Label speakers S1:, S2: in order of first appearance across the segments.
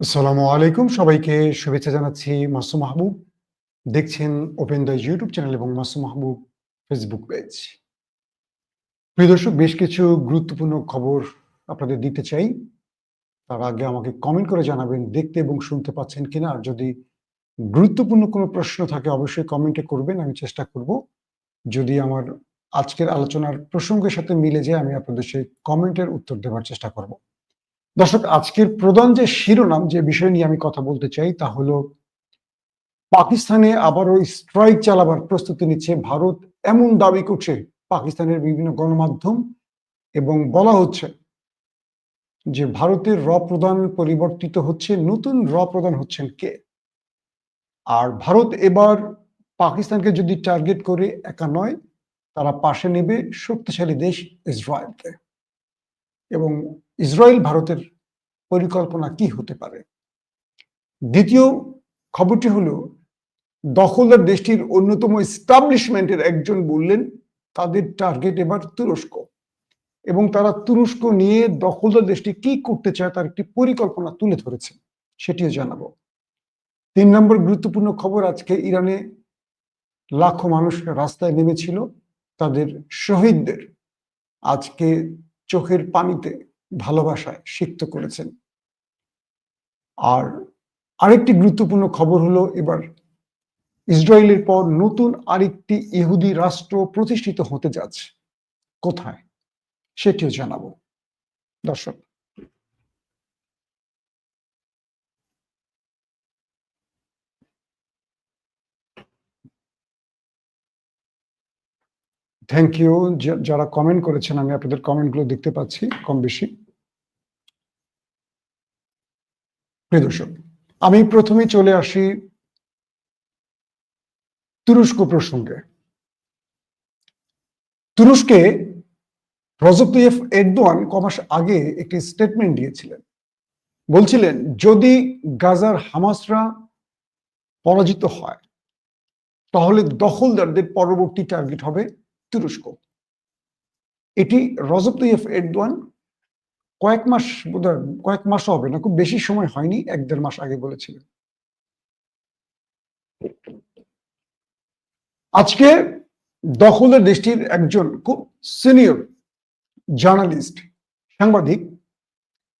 S1: আসসালামু আলাইকুম। সবাইকে শুভেচ্ছা জানাচ্ছি মাসুম মাহবুব। দেখছেন ওপেন দ্য ইউটিউব চ্যানেল এবং মাসুম মাহবুব ফেসবুক পেজ প্রিয় দর্শক, বেশ কিছু গুরুত্বপূর্ণ খবর আপনাদের দিতে চাই। তার আগে আমাকে কমেন্ট করে জানাবেন, দেখতে এবং শুনতে পাচ্ছেন কিনা। আর যদি গুরুত্বপূর্ণ কোনো প্রশ্ন থাকে, অবশ্যই কমেন্টে করবেন, আমি চেষ্টা করব। যদি আমার আজকের আলোচনার প্রসঙ্গের সাথে মিলে যায়, আমি আপনাদের সেই কমেন্টের উত্তর দেওয়ার চেষ্টা করব। দর্শক, আজকের প্রধান যে শিরোনাম, যে বিষয় নিয়ে আমি কথা বলতে চাই তা হলো, পাকিস্তানে আবারও স্ট্রাইক চালাবার প্রস্তুতি নিচ্ছে ভারত। এমন দাবি করছে পাকিস্তানের বিভিন্ন গণমাধ্যম এবং বলা হচ্ছে যে ভারতের র প্রদান পরিবর্তিত হচ্ছে, নতুন র প্রদান হচ্ছেন কে? আর ভারত এবার পাকিস্তানকে যদি টার্গেট করে একা নয়, তারা পাশে নেবে শক্তিশালী দেশ ইসরায়েলকে। এবং ইসরায়েল ভারতের পরিকল্পনা কি হতে পারে? দ্বিতীয় খবরটি হলো, দখলদার দেশটির অন্যতম এস্টাবলিশমেন্টের একজন বললেন, তাদের টার্গেট এবার তুরস্ক। এবং তারা তুরস্ক নিয়ে দখলদার দেশটি কি করতে চায় তার একটি পরিকল্পনা তুলে ধরেছে, সেটিও জানাব। তিন নম্বর গুরুত্বপূর্ণ খবর, আজকে ইরানে লাখো মানুষ রাস্তায় নেমেছিল, তাদের শহীদদের। আজকে চোখের পানিতে ভালোবাসায় সিক্ত করেছেন। আর আরেকটি গুরুত্বপূর্ণ খবর হলো এবার ইসরায়েলের পর নতুন আরেকটি ইহুদি রাষ্ট্র প্রতিষ্ঠিত হতে যাচ্ছে। কোথায়? সেটিও জানাব। দর্শক। থ্যাংক ইউ যারা কমেন্ট করেছেন, আমি আপনাদের কমেন্টগুলো দেখতে পাচ্ছি কম বেশি প্রিয় দর্শক, আমি প্রথমে চলে আসি তুরস্ক প্রসঙ্গে। তুরস্কে রজব তৈয়ফ এরদোয়ান কমাস আগে একটি স্টেটমেন্ট দিয়েছিলেন। বলছিলেন, যদি গাজার হামাসরা পরাজিত হয়, তাহলে দখলদারদের পরবর্তী টার্গেট হবে তুরস্ক। এটি রজব তৈয়ফ এরদোয়ান কয়েক মাস বোধহয় কয়েক মাস হবে না, খুব বেশি সময় হয়নি, এক দেড় মাস আগে বলেছিলেন। আজকে দখলের দেশটির একজন খুব সিনিয়র জার্নালিস্ট, সাংবাদিক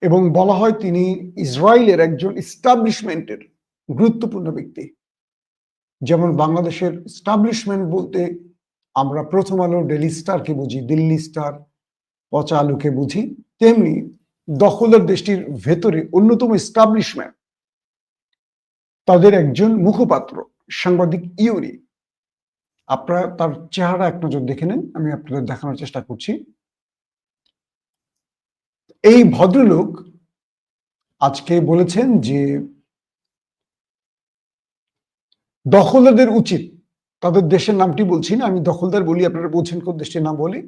S1: এবং বলা হয় তিনি ইসরায়েলের একজন ইস্টাবলিশমেন্টের গুরুত্বপূর্ণ ব্যক্তি। যেমন বাংলাদেশের স্টাবলিশমেন্ট বলতে আমরা প্রথম আলো ডেলি স্টারকে বুঝি, দিল্লি স্টার, পচা আলুকে বুঝি। তেমনি দখলের দেশটির ভেতরে অন্যতম এস্টাবলিশমেন্ট তাদের একজন মুখপাত্র, সাংবাদিক ইউরি। আপনারা তার চেহারা এক নজর দেখে নেন, আমি আপনাদের দেখানোর চেষ্টা করছি। এই ভদ্রলোক আজকে বলেছেন যে দখলদারদের উচিত, তাদের দেশের নামটি বলছি না, আমি দখলদার বলি, আপনারা বলছেন কোন দেশটির নাম বলি।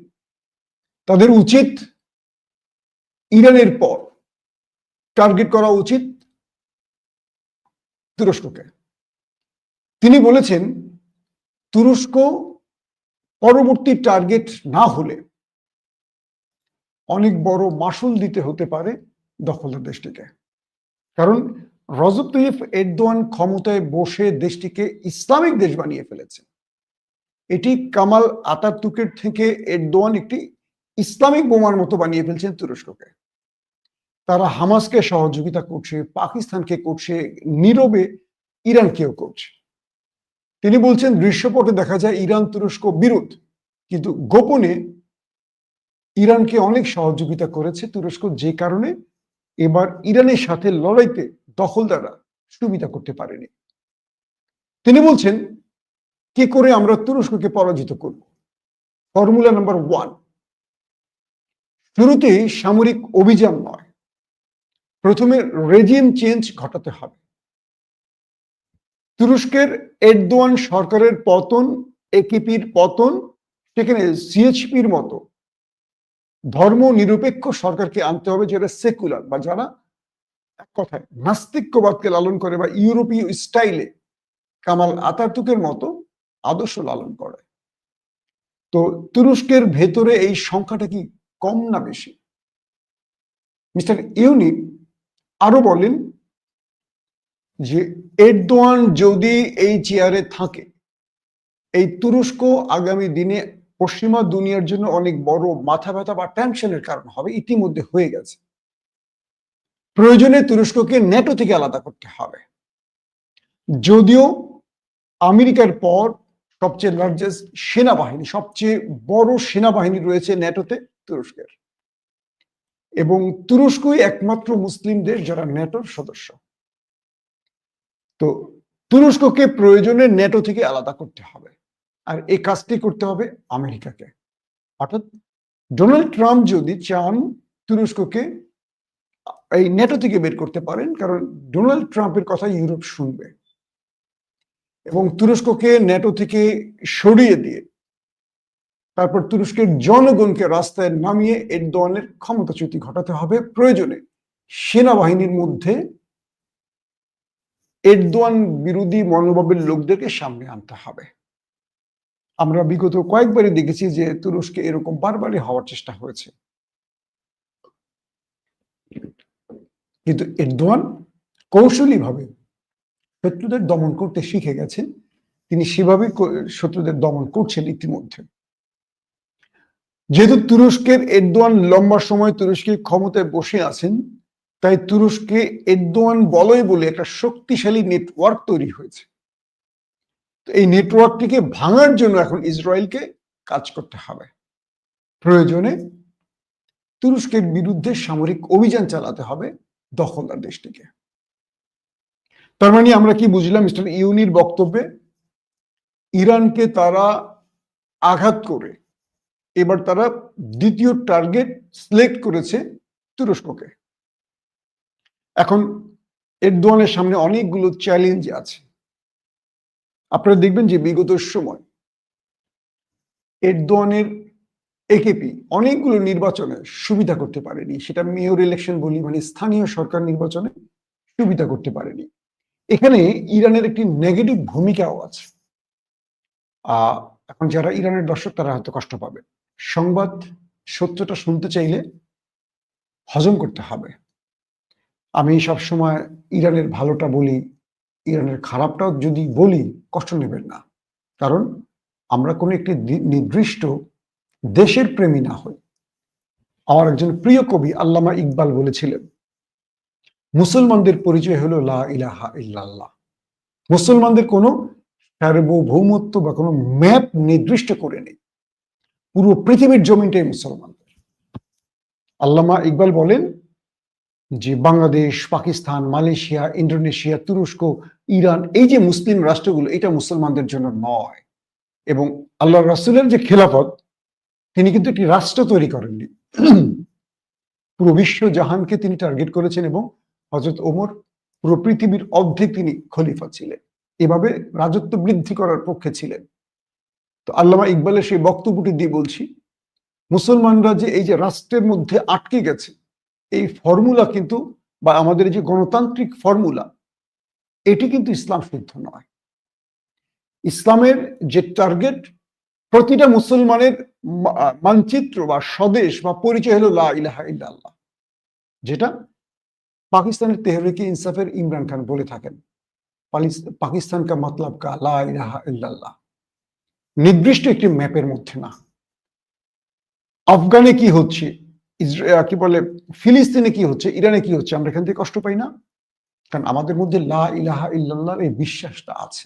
S1: তাদের উচিত ইরানের পর টার্গেট করা উচিত তুরস্ককে। তিনি বলেছেন, তুরস্ক পরবর্তী টার্গেট না হলে অনেক বড় মাসুল দিতে হতে পারে দখলদার দেশটিকে। কারণ রজব তৈয়ফ এরদোয়ান ক্ষমতায় বসে দেশটিকে ইসলামিক দেশ বানিয়ে ফেলেছে। এটি কামাল আতাতুকের থেকে এরদোয়ান একটি ইসলামিক বোমার মতো বানিয়ে ফেলছেন তুরস্ককে। তারা হামাসকে সহযোগিতা করছে, পাকিস্তানকে করছে, নীরবে ইরানকেও করছে। তিনি বলছেন দৃশ্যপটে দেখা যায় ইরান তুরস্ক বিরোধ, কিন্তু গোপনে ইরানকে অনেক সহযোগিতা করেছে তুরস্ক যে কারণে এবার ইরানের সাথে লড়াইতে দখলদাররা সুবিধা করতে পারেনি। তিনি বলছেন, কি করে আমরা তুরস্ককে পরাজিত করব? Formula number one. শুরুতেই সামরিক অভিযান নয় প্রথমে রেজিম চেঞ্জ ঘটাতে হবে। তুরস্কের এরদোয়ান সরকারের পতন একিপির পতন, সেখানে সিএচপির মতো ধর্ম নিরপেক্ষ সরকারকে আনতে হবে যেটা সেকুলার বা যারা এক কথায় নাস্তিক্যবাদকে লালন করে বা ইউরোপীয় স্টাইলে কামাল আতাতুকের মতো আদর্শ লালন করে। তো তুরস্কের ভেতরে এই সংখ্যাটা কি কম না বেশি? মিস্টার ইউনিট আরও বলেন যে এরদোয়ান যদি এই চেয়ারে থাকে, এই তুরস্ক আগামী দিনে পশ্চিমা দুনিয়ার জন্য অনেক বড় মাথা ব্যথা বা টেনশনের কারণ হবে, ইতিমধ্যে হয়ে গেছে। প্রয়োজনে তুরস্ককে নেটো থেকে আলাদা করতে হবে। যদিও আমেরিকার পর সবচেয়ে লার্জেস্ট সেনাবাহিনী, সবচেয়ে বড় সেনাবাহিনী রয়েছে ন্যাটোতে তুরস্কের। এবং তুরস্কই একমাত্র মুসলিম দেশ যারা ন্যাটোর সদস্য। তো তুরস্ককে প্রয়োজনে ন্যাটো থেকে আলাদা করতে হবে। আর এই কাজটি করতে হবে আমেরিকাকে। অর্থাৎ ডোনাল্ড ট্রাম্প যদি চান তুরস্ককে, এই নেটো থেকে বের করতে পারেন, কারণ ডোনাল্ড ট্রাম্পের কথা ইউরোপ শুনবে। এবং তুরস্ককে নেটো থেকে সরিয়ে দিয়ে তারপর তুরস্কের জনগণকে রাস্তায় নামিয়ে এরদোয়ানের ক্ষমতাচ্যুতি ঘটাতে হবে প্রয়োজনে। সেনাবাহিনীর মধ্যে এরদোয়ান বিরোধী মনোভাবের লোকদেরকে সামনে আনতে হবে। আমরা বিগত কয়েকবারই দেখেছি যে তুরস্কে এরকম বারবারই হওয়ার চেষ্টা হয়েছে। কিন্তু এরদোয়ান কৌশলীভাবে শত্রুদের দমন করতে শিখে গেছেন। তিনি সেভাবে শত্রুদের দমন করছেন ইতিমধ্যে। যেহেতু তুরস্কের এরদোয়ান লম্বা সময় তুরস্কের ক্ষমতায় বসে আছেন, তাই তুরস্কে এরদোয়ান বলয় বলে একটা শক্তিশালী নেটওয়ার্ক তৈরি হয়েছে। এই নেটওয়ার্কটিকে ভাঙার জন্য এখন ইসরায়েলকে কাজ করতে হবে। প্রয়োজনে তুরস্কের বিরুদ্ধে সামরিক অভিযান চালাতে হবে দখলদার দেশটিকে। তার মানে আমরা কি বুঝলাম, মিস্টার ইউনির বক্তব্যে? ইরানকে তারা আঘাত করে এবার তারা দ্বিতীয় টার্গেট সিলেক্ট করেছে তুরস্ককে। এখন এরদোয়ানের সামনে অনেকগুলো চ্যালেঞ্জ আছে। আপনারা দেখবেন যে বিগত সময় এরদোয়ানের একেপি অনেকগুলো নির্বাচনে সুবিধা করতে পারেনি। সেটা মেয়র ইলেকশন বলি মানে স্থানীয় সরকার নির্বাচনে সুবিধা করতে পারেনি। এখানে ইরানের একটি নেগেটিভ ভূমিকাও আছে। আহ, এখন যারা ইরানের দর্শক, তারা হয়তো কষ্ট পাবে সংবাদ সত্যটা শুনতে চাইলে হজম করতে হবে। আমি সব সময় ইরানের ভালোটা বলি, ইরানের খারাপটাও যদি বলি, কষ্ট নেবেন না। কারণ আমরা কোনো একটি নির্দিষ্ট দেশের প্রেমী না হই। আমার একজন প্রিয় কবি আল্লামা ইকবাল বলেছিলেন, মুসলমানদের পরিচয় হলো লা ইলাহা ইল্লাল্লাহ। মুসলমানদের কোনো সার্বভৌমত্ব বা কোনো ম্যাপ নির্দিষ্ট করে নেই। পুরো পৃথিবীর জমিনটাই মুসলমানদের। আল্লামা ইকবাল বলেন যে বাংলাদেশ, পাকিস্তান, মালয়েশিয়া ইন্ডোনেশিয়া তুরস্ক, ইরান, এই যে মুসলিম রাষ্ট্রগুলো, এটা মুসলমানদের জন্য নয়। এবং আল্লাহ রাসুলের যে খেলাফত, তিনি কিন্তু একটি রাষ্ট্র তৈরি করেননি। পুরো বিশ্ব জাহানকে তিনি টার্গেট করেছেন এবং হজরত ওমর পুরো পৃথিবীর অর্ধেক তিনি খলিফা ছিলেন। এভাবে রাজত্ব বৃদ্ধি করার পক্ষে ছিলেন। তো আল্লামা ইকবালের সেই বক্তব্যটি দিয়ে বলছি, মুসলমানরা যে এই যে রাষ্ট্রের মধ্যে আটকে গেছে, এই ফর্মুলা কিন্তু বা আমাদের যে গণতান্ত্রিক ফর্মুলা, এটি কিন্তু ইসলাম সিদ্ধ নয়। ইসলামের যে টার্গেট, প্রতিটা মুসলমানের মানচিত্র বা স্বদেশ বা পরিচয় হলো লা ইলাহা যেটা পাকিস্তানের তেহরিকে ইনসাফের ইমরান খান বলে থাকেন। পাকিস্তান কা মতলব কা লা ইলাহা নির্দিষ্ট একটি ম্যাপের মধ্যে না। আফগানে কি হচ্ছে? কি বলে? ফিলিস্তিনে কি হচ্ছে? ইরানে কি হচ্ছে? আমরা এখান থেকে কষ্ট পাই না। কারণ আমাদের মধ্যে লা ইলাহা ইল্লাল্লাহর এই বিশ্বাসটা আছে।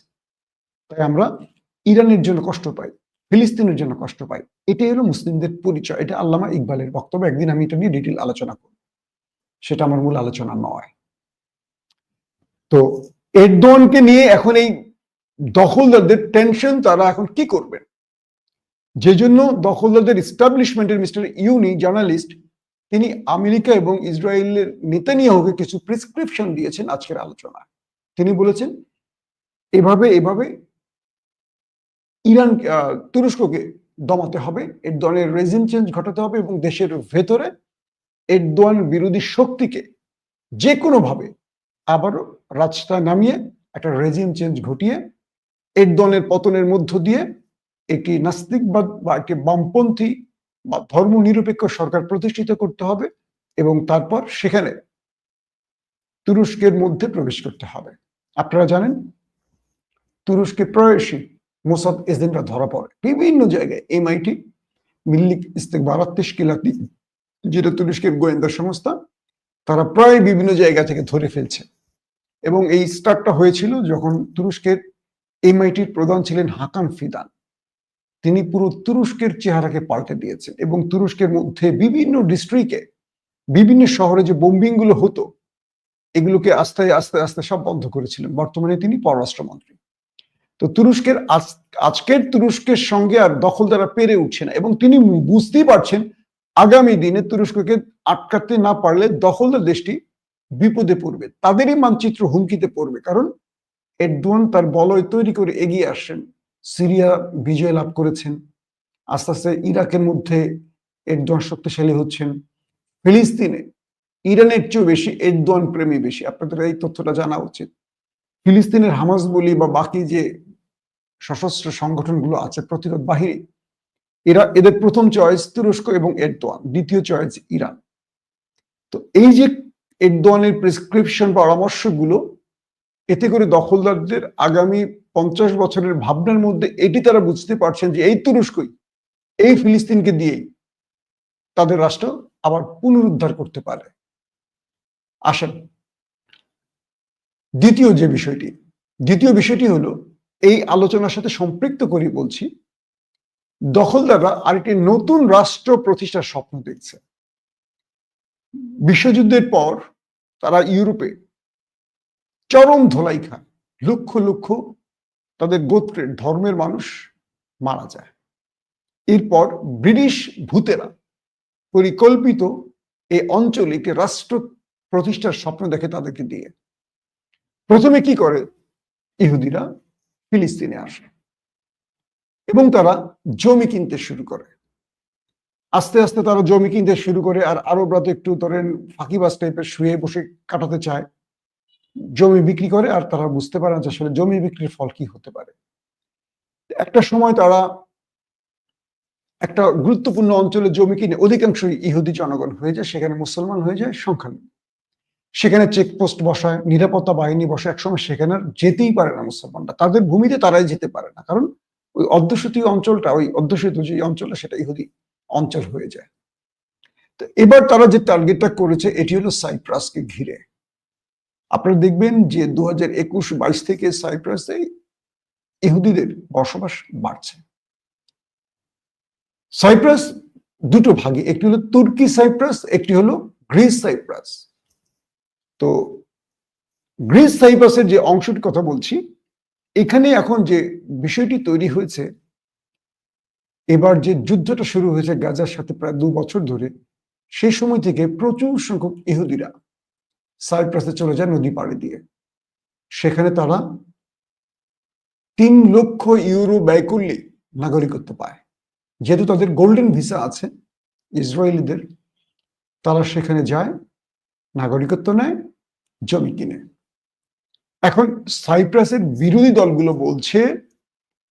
S1: তাই আমরা ইরানের জন্য কষ্ট পাই, ফিলিস্তিনের জন্য কষ্ট পাই। এটাই হলো মুসলিমদের পরিচয়। এটা আল্লামা ইকবালের বক্তব্য। একদিন আমি এটা নিয়ে ডিটেল আলোচনা করব। সেটা আমার মূল আলোচনা নয়। তো এরদোয়ানকে নিয়ে এখন এই দখলদারদের টেনশন তারা এখন কি করবেন যে জন্য দখলদারদের ইস্টাবলিশমেন্টের মিস্টার ইউনি জার্নালিস্ট তিনি আমেরিকা এবং ইসরায়েলের নেতানিয়াহুকে কিছু প্রেসক্রিপশন দিয়েছেন আজকের আলোচনায়। তিনি বলেছেন, এভাবে এভাবে ইরান তুরস্ককে দমাতে হবে, এর দলের রেজিম চেঞ্জ ঘটাতে হবে এবং দেশের ভেতরে এরদোয়ান বিরোধী শক্তিকে যে কোনোভাবে আবারও রাস্তায় নামিয়ে একটা রেজিম চেঞ্জ ঘটিয়ে এরদোয়ানের পতনের মধ্য দিয়ে একটি নাস্তিকবাদ বা একটি বামপন্থী বা ধর্ম নিরপেক্ষ সরকার প্রতিষ্ঠিত করতে হবে এবং তারপর সেখানে তুরস্কের মধ্যে প্রবেশ করতে হবে। আপনারা জানেন, তুরস্কে প্রয়াসী মোসাদ এজেন্টরা ধরা পড়ে। বিভিন্ন জায়গায় এমআইটি মিল্লিক ইস্তেক ইস্তেকবারাত তেশকিলাতি যেটা তুরস্কের গোয়েন্দা সংস্থা, তারা প্রায় বিভিন্ন জায়গা থেকে ধরে ফেলছে। এবং এই স্টার্টটা হয়েছিল যখন তুরস্কের এমআইটির প্রধান ছিলেন হাকান ফিদান। তিনি পুরো তুরস্কের চেহারাকে পাল্টে দিয়েছেন এবং তুরস্কের মধ্যে বিভিন্ন ডিস্ট্রিক্টে বিভিন্ন শহরে যে বোম্বিংগুলো হতো, এগুলোকে আস্তে আস্তে আস্তে সব বন্ধ করেছিলেন। বর্তমানে তিনি পররাষ্ট্রমন্ত্রী। তো তুরস্কের আজকের তুরস্কের সঙ্গে আর দখলদারা পেরে উঠছে না এবং তিনি বুঝতেই পারছেন আগামী দিনে তুরস্ককে আটকাতে না পারলে দখলদার দেশটি বিপদে পড়বে। তাদেরই মানচিত্র হুমকিতে পড়বে। কারণ এরদোয়ান তার বলয় তৈরি করে এগিয়ে আসছেন সিরিয়া বিজয় লাভ করেছেন। আস্তে আস্তে ইরাকের মধ্যে এরদোয়ান শক্তিশালী হচ্ছেন। ফিলিস্তিনে ইরানের চেয়েও বেশি এরদোয়ান প্রেমী বেশি। আপনাদের এই তথ্যটা জানা উচিত। ফিলিস্তিনের হামাস বলি বা বাকি যে সশস্ত্র সংগঠনগুলো আছে, প্রতিরোধ বাহিনী, এরা এদের প্রথম চয়েস তুরস্ক এবং এরদোয়ান, দ্বিতীয় চয়েস ইরান। তো এই যে এরদোয়ানের প্রেসক্রিপশন পরামর্শগুলো এতে করে দখলদারদের আগামী পঞ্চাশ বছরের ভাবনার মধ্যে এটি তারা বুঝতে পারছেন যে এই তুরস্কই, এই ফিলিস্তিনকে দিয়েই তাদের রাষ্ট্র আবার পুনরুদ্ধার করতে পারে। আসেন, দ্বিতীয় যে বিষয়টি, দ্বিতীয় বিষয়টি হলো এই আলোচনার সাথে সম্পৃক্ত করে বলছি, দখলদাররা আরেকটি নতুন রাষ্ট্র প্রতিষ্ঠার স্বপ্ন দেখছে। বিশ্বযুদ্ধের পর তারা ইউরোপে চরম ধোলাই খান লক্ষ লক্ষ তাদের গোত্রের ধর্মের মানুষ মারা যায়। এরপর ব্রিটিশ ভূতেরা পরিকল্পিত এই অঞ্চলে একটি রাষ্ট্র প্রতিষ্ঠার স্বপ্ন দেখে তাদেরকে দিয়ে। প্রথমে কি করে? ইহুদিরা ফিলিস্তিনে আসে এবং তারা জমি কিনতে শুরু করে। আস্তে আস্তে তারা জমি কিনতে শুরু করে আর আরবরা তো একটু ধরেন ফাঁকিবাজ টাইপের শুয়ে বসে কাটাতে চায়। জমি বিক্রি করে আর তারা বুঝতে পারে না যে আসলে জমি বিক্রির ফল কি হতে পারে। একটা সময় তারা একটা গুরুত্বপূর্ণ অঞ্চলে জমি কিনে, অধিকাংশই ইহুদি জনগণ হয়ে যায়, সেখানে মুসলমান হয়ে যায় সংখ্যালঘু সেখানে চেকপোস্ট বসায়, নিরাপত্তা বাহিনী বসায়, একসময় সেখানে যেতেই পারে না মুসলমানরা। তাদের ভূমিতে তারাই যেতে পারে না, কারণ ওই অধ্যুষিত অঞ্চলটা, ওই অধ্যুষিত যে অঞ্চলটা, সেটা ইহুদি অঞ্চল হয়ে যায়। তো এবার তারা যে টার্গেটটা করেছে, এটি হলো সাইপ্রাসকে ঘিরে। আপনারা দেখবেন যে দু হাজার একুশ বাইশ থেকে সাইপ্রাসে ইহুদিদের বসবাস বাড়ছে। সাইপ্রাস দুটো ভাগে, একটি হলো তুর্কি সাইপ্রাস, একটি হলো গ্রিস সাইপ্রাস। তো গ্রিস সাইপ্রাসের যে অংশটির কথা বলছি, এখানে এখন যে বিষয়টি তৈরি হয়েছে, এবার যে যুদ্ধটা শুরু হয়েছে গাজার সাথে প্রায় দু বছর ধরে, সেই সময় থেকে প্রচুর সংখ্যক ইহুদিরা সাইপ্রাসে চলে যায় নদী পাড়ে দিয়ে। সেখানে তারা তিন লক্ষ ইউরো ব্যয় করলে নাগরিকত্ব পায়। যেহেতু তাদের গোল্ডেন ভিসা আছে ইসরায়েলিদের, তারা সেখানে যায়, নাগরিকত্ব নেয়, জমি কিনে। এখন সাইপ্রাসের বিরোধী দলগুলো বলছে,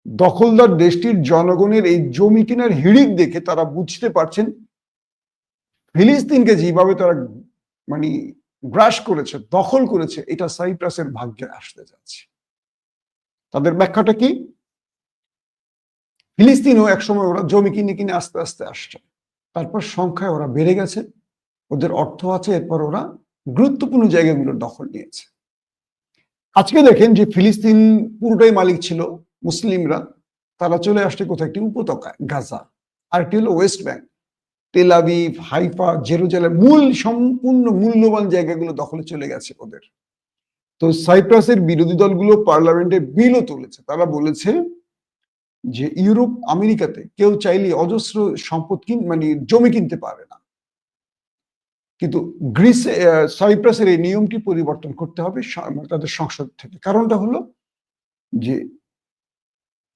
S1: দখলদার দেশটির জনগণের এই জমি কেনার হিড়িক দেখে তারা বুঝতে পারছেন ফিলিস্তিনকে যেভাবে তারা মানে গ্রাস করেছে, দখল করেছে, এটা সাইপ্রাসের ভাগ্যে আসতে যাচ্ছে। তাদের ব্যাখ্যাটা কি? ফিলিস্তিনও একসময় ওরা জমি কিনে কিনে আস্তে আস্তে আসছে। তারপর সংখ্যায় ওরা বেড়ে গেছে, ওদের অর্থ আছে, এরপর ওরা গুরুত্বপূর্ণ জায়গাগুলোর দখল নিয়েছে। আজকে দেখেন যে ফিলিস্তিন পুরোটাই মালিক ছিল, মুসলিমরা, তারা চলে আসছে কোথাও একটি উপত্যকায়, গাজা। আর একটি হলো West Bank Tel Aviv Haifa Jerusalem, মূল সম্পূর্ণ মূল্যবান জায়গাগুলো দখলে চলে গেছে ওদের। তো সাইপ্রাসের বিরোধী দলগুলো পার্লামেন্টে বিলও তুলেছে। তারা বলেছে যে ইউরোপ, আমেরিকাতে কেউ চাইলে অজস্র সম্পদ কিন মানে জমি কিনতে পারে না। কিন্তু গ্রিসে সাইপ্রাসের এই নিয়মটি পরিবর্তন করতে হবে তাদের সংসদ থেকে। কারণটা হলো যে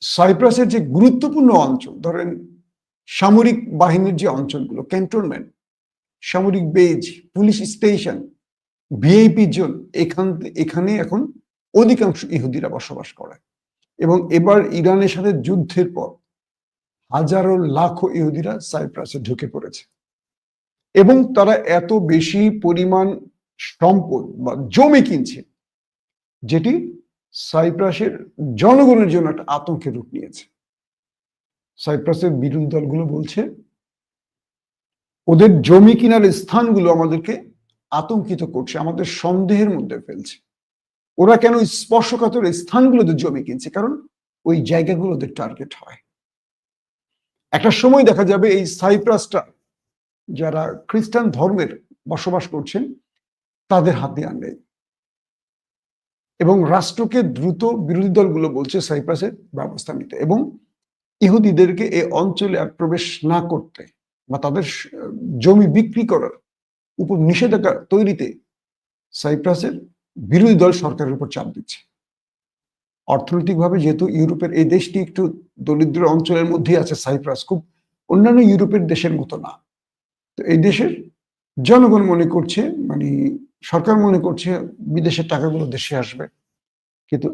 S1: সাইপ্রাসের যে গুরুত্বপূর্ণ অঞ্চল, ধরেন সামরিক বাহিনীর যে অঞ্চলগুলো ক্যান্টনমেন্ট সামরিক base police station VIP zone এখান, এখানে এখন অধিকাংশ ইহুদিরা বসবাস করে। এবং এবার ইরানের সাথে যুদ্ধের পর হাজারো লাখো ইহুদিরা সাইপ্রাসে ঢুকে পড়েছে। এবং তারা এত বেশি পরিমাণ সম্পদ বা জমি কিনছে, যেটি সাইপ্রাসের জনগণের জন্য একটা আতঙ্কের রূপ নিয়েছে। সাইপ্রাসের বিরোধী দলগুলো বলছে, ওদের জমি কিনার স্থানগুলো আমাদেরকে আতঙ্কিত করছে, আমাদের সন্দেহের মধ্যে ফেলছে। ওরা কেন স্পর্শকাতর স্থানগুলোতে জমি কিনছে? কারণ ওই জায়গাগুলো ওদের টার্গেট হয়। একটা সময় দেখা যাবে এই সাইপ্রাসটা যারা খ্রিস্টান ধর্মের বসবাস করছেন, তাদের হাতে আনবে। এবং রাষ্ট্রকে দ্রুত বিরোধী দলগুলো বলছে সাইপ্রাসের ব্যবস্থা নিতে। এবং ইহুদিদেরকে এ অঞ্চলে আর প্রবেশ না করতে বা তাদের জমি বিক্রি করার উপর নিষেধাজ্ঞা তৈরিতে সাইপ্রাসের বিরোধী দল সরকারের উপর চাপ দিচ্ছে। অর্থনৈতিকভাবে যেহেতু ইউরোপের এই দেশটি একটু দরিদ্র অঞ্চলের মধ্যেই আছে, সাইপ্রাস খুব অন্যান্য ইউরোপের দেশের মতো না। তো এই দেশের জনগণ মনে করছে মানে সরকার মনে করছে বিদেশের টাকাগুলো দেশে আসবে। কিন্তু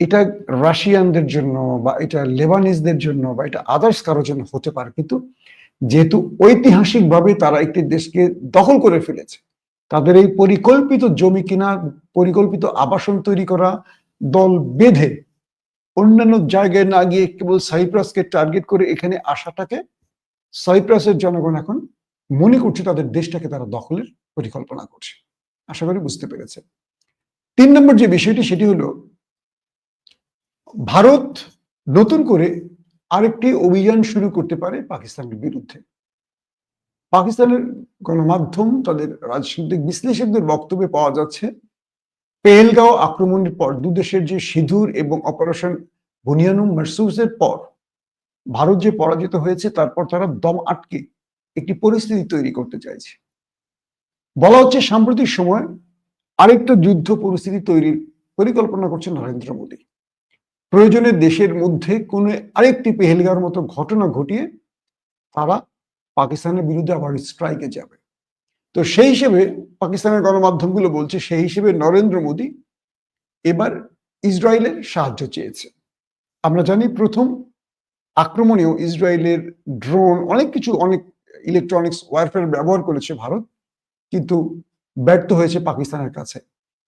S1: এটা রাশিয়ানদের জন্য বা এটা লেবানিজদের জন্য বা এটা আদার্স কারোর জন্য হতে পারে। কিন্তু যেহেতু ঐতিহাসিকভাবে তারা একটি দেশকে দখল করে ফেলেছে, তাদের এই পরিকল্পিত জমি কিনা, পরিকল্পিত আবাসন তৈরি করা দল বেঁধে অন্যান্য জায়গায় না গিয়ে কেবল সাইপ্রাসকে টার্গেট করে এখানে আসাটাকে সাইপ্রাসের জনগণ এখন মনে করছে তাদের দেশটাকে তারা দখলের পরিকল্পনা করছে। আশা করি বুঝতে পেরেছে তিন নম্বর যে বিষয়টি, সেটি হলো ভারত নতুন করে আরেকটি অভিযান শুরু করতে পারে পাকিস্তানের বিরুদ্ধে। পাকিস্তানের গণমাধ্যম, তাদের রাজনৈতিক বিশ্লেষকদের বক্তব্যে পাওয়া যাচ্ছে, পেহেলগাঁও আক্রমণের পর দুদেশের যে সিঁদুর এবং অপারেশন বুনিয়ানুম মারসুসের পর ভারত যে পরাজিত হয়েছে, তারপর তারা দম আটকে একটি পরিস্থিতি তৈরি করতে চাইছে। বলা হচ্ছে সাম্প্রতিক সময় আরেকটা যুদ্ধ পরিস্থিতি তৈরির পরিকল্পনা করছে নরেন্দ্র মোদী। প্রয়োজনে দেশের মধ্যে কোনো আরেকটি পেহেলগার মতো ঘটনা ঘটিয়ে তারা পাকিস্তানের বিরুদ্ধে আবার স্ট্রাইকে যাবে। তো সেই হিসেবে পাকিস্তানের গণমাধ্যমগুলো বলছে সেই হিসেবে নরেন্দ্র মোদী এবার ইসরায়েলের সাহায্য চেয়েছে। আমরা জানি প্রথম আক্রমণেও ইসরায়েলের ড্রোন অনেক কিছু, অনেক ইলেকট্রনিক্স ওয়ারফেয়ার ব্যবহার করেছে ভারত, কিন্তু ব্যর্থ হয়েছে পাকিস্তানের কাছে।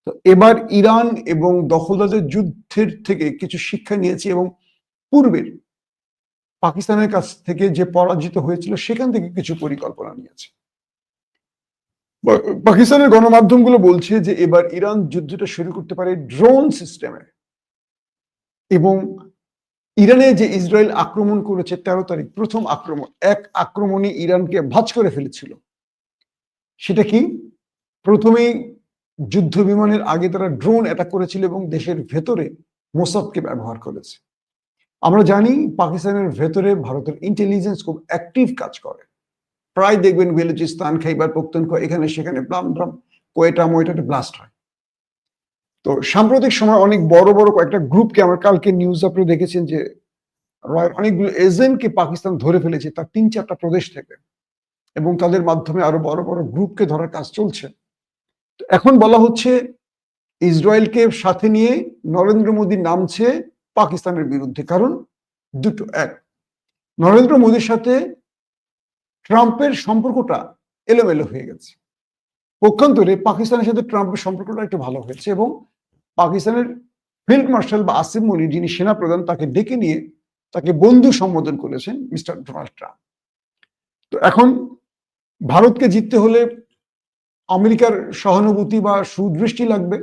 S1: তো এবার ইরান এবং দখলদারদের যুদ্ধের থেকে কিছু শিক্ষা নিয়েছে এবং পূর্বের পাকিস্তানের কাছ থেকে যে পরাজিত হয়েছিল, সেখান থেকে কিছু পরিকল্পনা নিয়েছে। পাকিস্তানের গণমাধ্যমগুলো বলছে যে এবার ইরান যুদ্ধটা শুরু করতে পারে ড্রোন সিস্টেমে এবং ইরানে যে ইসরায়েল আক্রমণ করেছে তেরো তারিখ, প্রথম আক্রমণ, এক আক্রমণে ইরানকে ভাঁজ করে ফেলেছিল। সেটা কি? প্রথমেই যুদ্ধ বিমানের আগে তারা ড্রোন অ্যাটাক করেছিল এবং দেশের ভেতরে মোসাদকে ব্যবহার করেছে। আমরা জানি পাকিস্তানের ভেতরে ভারতের ইন্টেলিজেন্স খুব অ্যাক্টিভ কাজ করে। প্রায় দেখবেন বেলুচিস্তান খাইবার পক্তনখা, এখানে সেখানে ব্লাম ব্লাম, কোয়েটা মোয়েটাতে ব্লাস্ট হয়। তো সাম্প্রতিক সময় অনেক বড় বড় কয়েকটা গ্রুপকে আমরা কালকে নিউজ আপনি দেখেছেন যে, রয়- অনেকগুলো এজেন্টকে পাকিস্তান ধরে ফেলেছে, তার তিন চারটা প্রদেশ থেকে। এবং তাদের মাধ্যমে আরও বড় বড় গ্রুপকে ধরার কাজ চলছে। এখন বলা হচ্ছে ইসরায়েলকে সাথে নিয়ে নরেন্দ্র মোদী নামছে পাকিস্তানের বিরুদ্ধে, কারণ দুটো এক। নরেন্দ্র মোদীর সাথে ট্রাম্পের সম্পর্কটা এলোমেলো হয়ে গেছে। পক্ষান্তরে পাকিস্তানের সাথে ট্রাম্পের সম্পর্কটা একটু ভালো হয়েছে এবং পাকিস্তানের ফিল্ড মার্শাল বা আসিম মনি যিনি সেনাপ্রধান, তাকে ডেকে নিয়ে তাকে বন্ধু সম্বোধন করেছেন মিস্টার ডোনাল্ড ট্রাম্প। তো এখন ভারতকে জিততে হলে আমেরিকার সহানুভূতি বা সুদৃষ্টি লাগবে।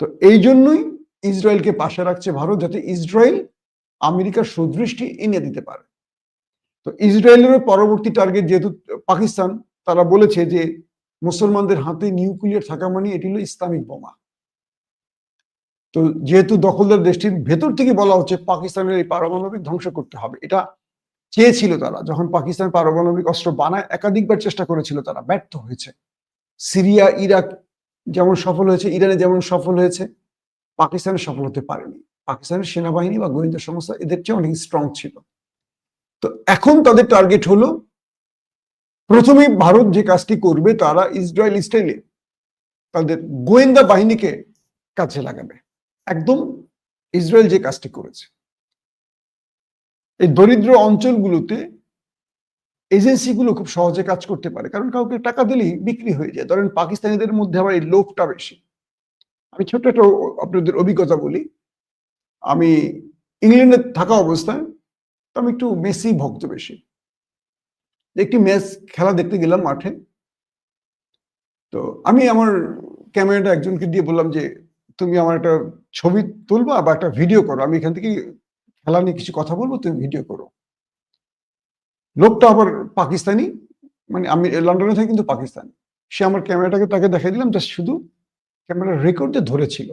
S1: তো এই জন্যই ইসরায়েলকে পাশে রাখছে ভারত যাতে ইসরায়েল আমেরিকার সুদৃষ্টি এনে দিতে পারে। তো ইসরায়েলের পরবর্তী টার্গেট যেহেতু পাকিস্তান, তারা বলেছে যে মুসলমানদের হাতে নিউক্লিয়ার থাকা মানে এটি হলো ইসলামিক বোমা। তো যেহেতু দখলদার দেশটির ভেতর থেকে বলা হচ্ছে পাকিস্তানের এই পারমাণবিক ধ্বংস করতে হবে, এটা চেয়েছিল তারা। যখন পাকিস্তান পারমাণবিক অস্ত্র বানায়, একাধিকবার চেষ্টা করেছিল তারা, ব্যর্থ হয়েছে। সিরিয়া, ইরাক যেমন সফল হয়েছে, ইরানে যেমন সফল হয়েছে, পাকিস্তানে সফল হতে পারেনি। পাকিস্তানের সেনাবাহিনী বা গোয়েন্দা সংস্থা এদের চেয়ে অনেক স্ট্রং ছিল। তো এখন তাদের টার্গেট হলো, প্রথমেই ভারত যে কাজটি করবে তারা ইসরায়েল স্টাইলে তাদের গোয়েন্দা বাহিনীকে কাজে লাগাবে। একদম ইসরায়েল যে কাজটি করেছে। এই দরিদ্র অঞ্চলগুলোতে এজেন্সিগুলো খুব সহজে কাজ করতে পারে। কারণ কাউকে টাকা দিলেই বিক্রি হয়ে যায়। ধরেন পাকিস্তানিদের মধ্যে আবার এই লোভটা বেশি। আমি ছোট্ট একটা আপনাদের অভিজ্ঞতা বলি। আমি ইংল্যান্ডে থাকা অবস্থায় তো আমি একটু মেসি ভক্ত বেশি। একটি ম্যাচ খেলা দেখতে গেলাম মাঠে। তো আমি আমার ক্যামেরাটা একজনকে দিয়ে বললাম যে, তুমি আমার একটা ছবি তুলবা বা একটা ভিডিও করো। আমি এখান থেকে খেলা নিয়ে কিছু কথা বলব, তুমি ভিডিও করো। লোকটা আবার পাকিস্তানি মানে আমি লন্ডনে থাকি কিন্তু পাকিস্তানি। সে আমার ক্যামেরাটাকে, তাকে দেখাই দিলাম, জাস্ট শুধু ক্যামেরা রেকর্ডে ধরেছিল।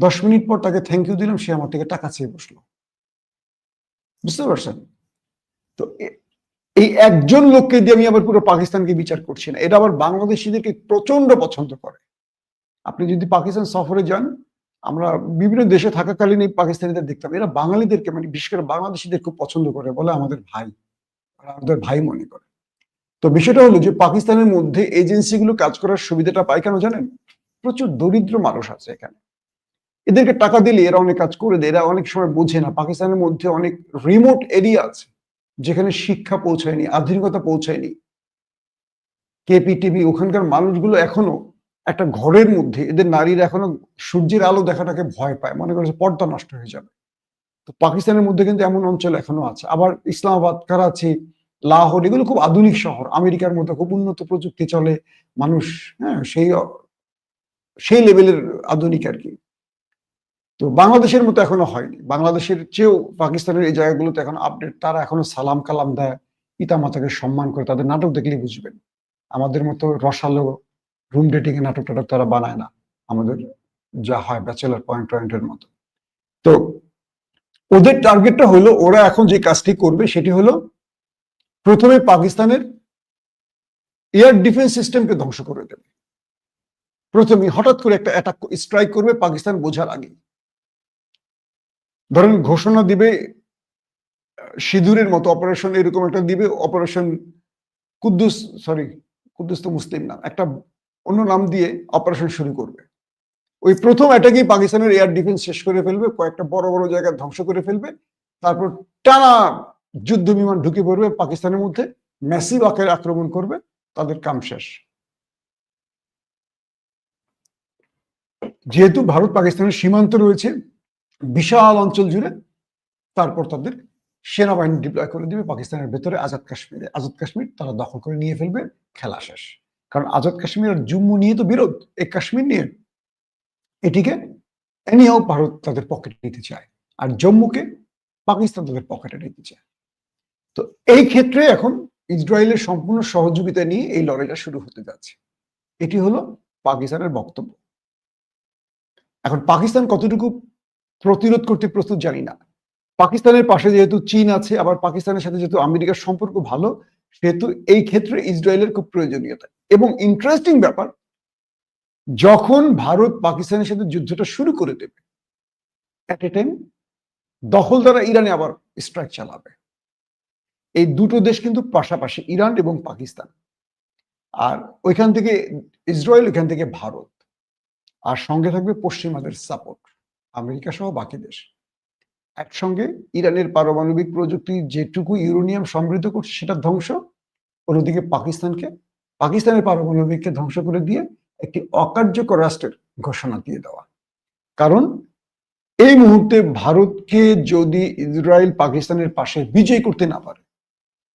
S1: দশ মিনিট পর তাকে থ্যাংক ইউ দিলাম, সে আমার থেকে টাকা চেয়ে বসল। বুঝতে পারছেন? তো এই একজন লোককে দিয়ে আমি আবার পুরো পাকিস্তানকে বিচার করছি না। এটা আবার বাংলাদেশিদেরকে প্রচণ্ড পছন্দ করে। আপনি যদি পাকিস্তান সফরে যান আমরা বিভিন্ন দেশে থাকাকালীন এই পাকিস্তানিদের দেখতাম। এরা বাঙালিদেরকে মানে বিশেষ করে বাংলাদেশিদের খুব পছন্দ করে বলে আমাদের ভাই। আমাদের ভাই মনে করে। তো বিষয়টা হলো যে পাকিস্তানের মধ্যে এজেন্সিগুলো কাজ করার সুবিধাটা পায় কেন জানেন? প্রচুর দরিদ্র মানুষ আছে এখানে। এদেরকে টাকা দিলে এরা অনেক কাজ করে দেয়। এরা অনেক সময় বোঝে না। পাকিস্তানের মধ্যে অনেক রিমোট এরিয়া আছে, যেখানে শিক্ষা পৌঁছায়নি, আধুনিকতা পৌঁছায়নি। কেপি টিভি ওখানকার মানুষগুলো এখনও একটা ঘরের মধ্যে এদের নারীরা এখনও সূর্যের আলো দেখাটাকে ভয় পায়। মনে করে পর্দা নষ্ট হয়ে যাবে। তো পাকিস্তানের মধ্যে কিন্তু এমন অঞ্চল এখনও আছে। আবার ইসলামাবাদ, করাচি, লাহোর, এগুলো খুব আধুনিক শহর। আমেরিকার মতো খুব উন্নত প্রযুক্তি চলে। মানুষ হ্যাঁ সেই সেই লেভেলের আধুনিক আর কি। তো বাংলাদেশের মতো এখনও হয়নি। বাংলাদেশের চেয়েও পাকিস্তানের এই জায়গাগুলোতে এখন আপডেট তারা এখনও সালাম কালাম দেয় পিতা মাতাকে সম্মান করে, তাদের নাটক দেখলে বুঝবেন। আমাদের মতো রসালো রুম ডেটিং এর নাটক টাটক তারা বানায় না। আমাদের যা হয় ব্যাচেলার পয়েন্ট পয়েন্টের মতো। তো ওদের টার্গেটটা হলো, ওরা এখন যে কাজটি করবে সেটি হলো প্রথমে পাকিস্তানের এয়ার ডিফেন্স সিস্টেমকে ধ্বংস করে দেবে। প্রথমে হঠাৎ করে একটা অ্যাটাক স্ট্রাইক করবে পাকিস্তান বোঝার আগে ধরেন ঘোষণা দিবে সিঁদুরের মতো অপারেশন এরকম একটা দিবে অপারেশন কুদ্দুস সরি কুদ্দুস তো মুসলিম না, একটা অন্য নাম দিয়ে অপারেশন শুরু করবে। ওই প্রথম অ্যাটাকেই পাকিস্তানের এয়ার ডিফেন্স শেষ করে ফেলবে, কয়েকটা বড় বড় জায়গা ধ্বংস করে ফেলবে, তারপর টানা যুদ্ধ বিমান ঢুকে পড়বে পাকিস্তানের মধ্যে ম্যাসিভ আকারে আক্রমণ করবে, তাদের কাম শেষ। যেহেতু ভারত পাকিস্তানের সীমান্ত রয়েছে, বিশাল অঞ্চল জুড়ে, তারপর তাদের সেনাবাহিনী ডিপ্লয় করে দিবে, পাকিস্তানের ভেতরে আজাদ কাশ্মীরে, আজাদ কাশ্মীর তারা দখল করে নিয়ে ফেলবে, খেলা শেষ। কারণ আজাদ কাশ্মীর আর জম্মু নিয়ে তো বিরোধ এই কাশ্মীর নিয়ে। এটিকে এনিও ভারত তাদের পকেটে নিতে চায়, আর জম্মুকে পাকিস্তান তাদের পকেটে নিতে চায়। তো এই ক্ষেত্রে এখন ইসরায়েলের সম্পূর্ণ সহযোগিতা নিয়ে এই লড়াইটা শুরু হতে যাচ্ছে। এটি হলো পাকিস্তানের বক্তব্য। এখন পাকিস্তান কতটুকু প্রতিরোধ করতে প্রস্তুত জানি না। পাকিস্তানের পাশে যেহেতু চীন আছে, আবার পাকিস্তানের সাথে যেহেতু আমেরিকার সম্পর্ক ভালো সেহেতু এই ক্ষেত্রে ইসরায়েলের খুব প্রয়োজনীয়তা। এবং ইন্টারেস্টিং ব্যাপার, যখন ভারত পাকিস্তানের সাথে যুদ্ধটা শুরু করে দেবে অ্যাট এ টাইম দখল দ্বারা ইরানে আবার স্ট্রাইক চালাবে। এই দুটো দেশ কিন্তু পাশাপাশি ইরান এবং পাকিস্তান। আর ওইখান থেকে ইসরায়েল, ওইখান থেকে ভারত। আর সঙ্গে থাকবে পশ্চিমাদের সাপোর্ট আমেরিকা সহ বাকি দেশ। একসঙ্গে ইরানের পারমাণবিক প্রযুক্তি যেটুকু ইউরেনিয়াম সমৃদ্ধ করছে, সেটা ধ্বংস। অন্যদিকে পাকিস্তানকে, পাকিস্তানের পারমাণবিককে ধ্বংস করে দিয়ে একটি অকার্যকর রাষ্ট্রের ঘোষণা দিয়ে দেওয়া। কারণ, এই মুহূর্তে ভারতকে যদি ইসরায়েল পাকিস্তানের পাশে বিজয় করতে না পারে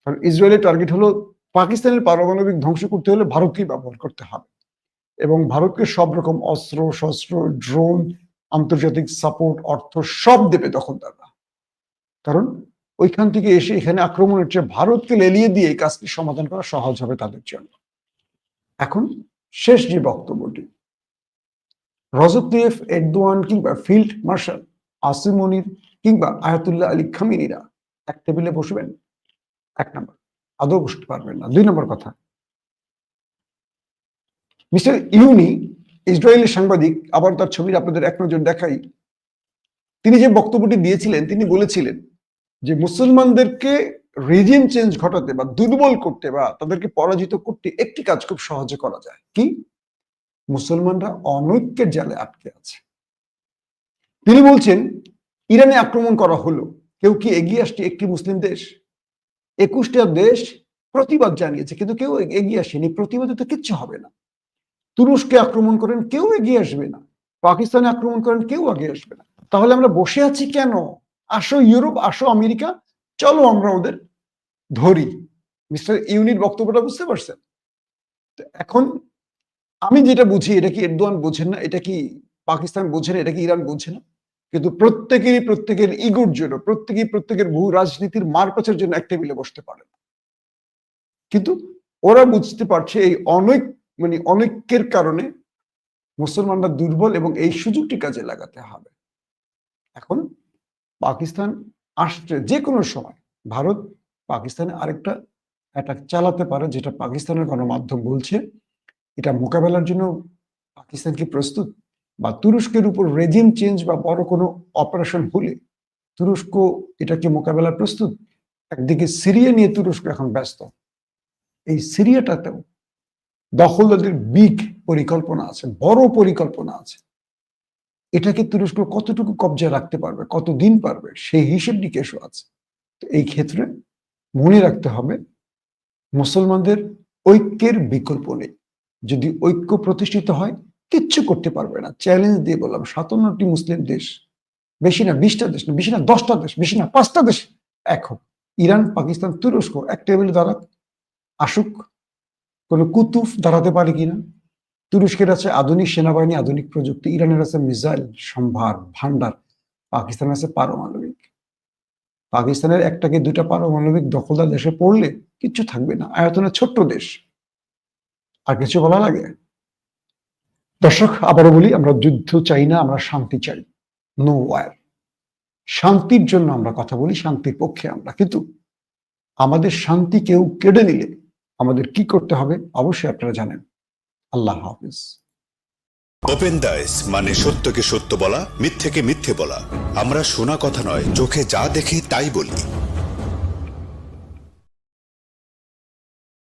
S1: কারণ ইসরায়েলের টার্গেট হলো পাকিস্তানের পারমাণবিক ধ্বংস করতে হলে ভারতকেই ব্যবহার করতে হবে। এবং ভারতকে সব রকম অস্ত্র, শস্ত্র, ড্রোন আন্তর্জাতিক সাপোর্ট অর্থ সব দেবে দখলদাররা। কারণ ওইখান থেকে এসে এখানে আক্রমণের চেয়ে ভারতকে লেলিয়ে দিয়ে এই কাজটি সমাধান করা সহজ হবে তাদের জন্য। এখন শেষ যে বক্তব্যটি রজব তেফ এরদোয়ান কিংবা ফিল্ড মার্শাল আসিমনির কিংবা আয়াতুল্লাহ আলী খামিনীরা এক টেবিলে বসবেন। এক নম্বর, আদৌ বসতে পারবেন না। দুই নম্বর কথা, মিস্টার ইউনি ইসরায়েলের সাংবাদিক, আবার তার ছবির আপনাদের এক নজর দেখাই। তিনি যে বক্তব্যটি দিয়েছিলেন, তিনি বলেছিলেন যে মুসলমানদেরকে রিজিম চেঞ্জ ঘটাতে বা দুর্বল করতে বা তাদেরকে পরাজিত করতে একটি কাজ খুব সহজে করা যায়। কি? মুসলমানরা অনৈক্যের জালে আটকে আছে। তিনি বলছেন, ইরানে আক্রমণ করা হলো। কেউ কি এগিয়ে আসছে একটি মুসলিম দেশ? একুশটা দেশ প্রতিবাদ জানিয়েছে, কিন্তু কেউ এগিয়ে আসেনি। প্রতিবাদে তো কিচ্ছু হবে না। তুরস্কে আক্রমণ করেন, কেউ এগিয়ে আসবে না। পাকিস্তানে আক্রমণ করেন, কেউ আগে আসবে না। তাহলে আমরা বসে আছি কেন? আসো ইউরোপ, আসো আমেরিকা, চলো আমরা ওদের ধরি। মিস্টার ইউনিট বক্তব্যটা বুঝতে পারছেন? এখন আমি যেটা বুঝি, এটা কি এরদোয়ান বোঝেন না? এটা কি পাকিস্তান বোঝে না? এটা কি ইরান বোঝে না? কিন্তু প্রত্যেকেরই, প্রত্যেকের ইগোর জন্য, প্রত্যেকেই, প্রত্যেকের বহু রাজনীতির মারপ্যাচের জন্য এক টেবিলে বসতে পারে। কিন্তু ওরা বুঝতে পারছে এই অনৈক মানে অনেকের কারণে মুসলমানরা দুর্বল এবং এই সুযোগটি কাজে লাগাতে হবে। এখন পাকিস্তান আসছে যে কোনো সময়। ভারত পাকিস্তানে আরেকটা অ্যাটাক চালাতে পারে যেটা পাকিস্তানের গণমাধ্যম বলছে। এটা মোকাবেলার জন্য পাকিস্তান কি প্রস্তুত বা তুরস্কের উপর রেজিম চেঞ্জ বা বড় কোনো অপারেশন হলে তুরস্ক এটাকে মোকাবেলার প্রস্তুত। একদিকে সিরিয়া নিয়ে তুরস্ক এখন ব্যস্ত। এই সিরিয়াটাতেও দখলদারদের বিগ পরিকল্পনা আছে, বড় পরিকল্পনা আছে। এটাকে তুরস্ক কতটুকু কবজায় রাখতে পারবে, কতদিন পারবে, সেই হিসেব নিকেশও আছে। তো এই ক্ষেত্রে মনে রাখতে হবে, মুসলমানদের ঐক্যের বিকল্প নেই। যদি ঐক্য প্রতিষ্ঠিত হয়, কিচ্ছু করতে পারবে না। চ্যালেঞ্জ দিয়ে বললাম, সাতান্নটি মুসলিম দেশ, বেশি না বিশটা দেশ না, বেশি না দশটা দেশ, বেশি না পাঁচটা দেশ এক হোক। ইরান, পাকিস্তান, তুরস্ক, এক টেবিলে দাঁড়াক, আসুক। কোন কুতুফ দাঁড়াতে পারে কিনা? তুরস্কের আছে আধুনিক সেনাবাহিনী, আধুনিক প্রযুক্তি, ইরানের আছে মিসাইল সম্ভার ভান্ডার পাকিস্তানের আছে পারমাণবিক। পাকিস্তানের একটাকে দুটা পারমাণবিক দখলদার দেশে পড়লে কিচ্ছু থাকবে না আয়তনের ছোট্ট দেশ। আর কিছু বলা লাগে? দর্শক, আবারও বলি, আমরা যুদ্ধ চাই না, আমরা শান্তি চাই। নো ওয়ার শান্তির জন্য আমরা কথা বলি, শান্তির পক্ষে আমরা। কিন্তু আমাদের শান্তি কেউ কেড়ে নিলে আমাদের কি করতে হবে? অবশ্যই আপনারা জানেন। আল্লাহ হাফিজ।
S2: ওপেন দাইস মানে সত্যকে সত্য বলা, মিথ্যেকে মিথ্যে বলা। আমরা শোনা কথা নয়, চোখে যা দেখি তাই বলি।